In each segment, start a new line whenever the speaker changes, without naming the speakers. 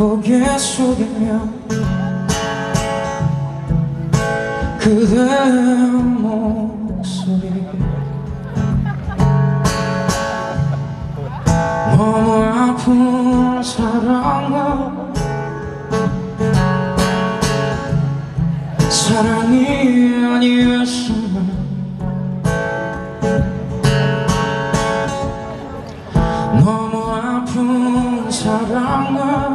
고개 숙이면 그대 목소리. 너무 아픈 사랑은 사랑이 아니었으면 너무 아픈 사랑은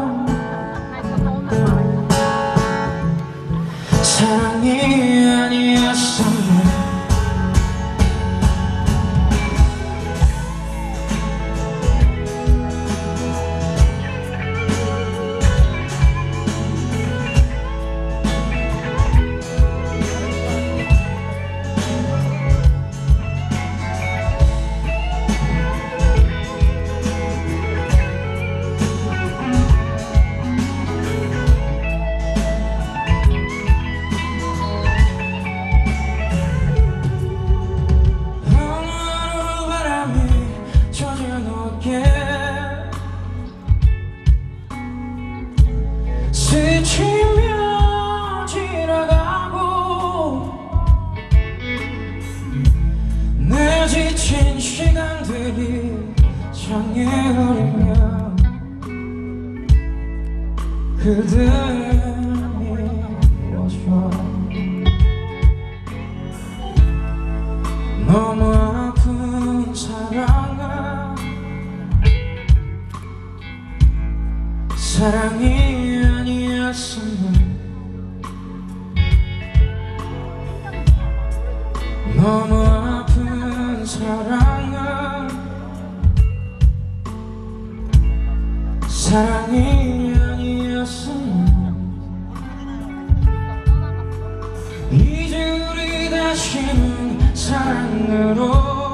스치며 지나가고 내 지친 시간들이 창에 흐르면 그대니 오셔. 너무 아픈 사랑은 사랑이 아니었으면 너무 아픈 사랑은 사랑이 아니었으면 이제 우리 다시는 사랑으로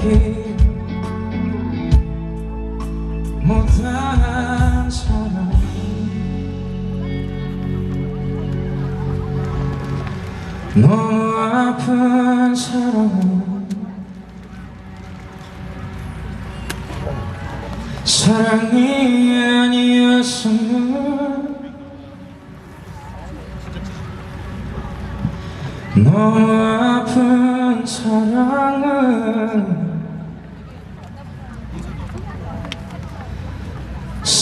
묻어버리기 못한 사랑 너무 아픈 사랑은 사랑이 아니었으면 너무 아픈 사랑은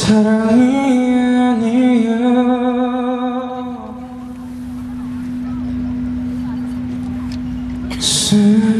사랑이 아니었으면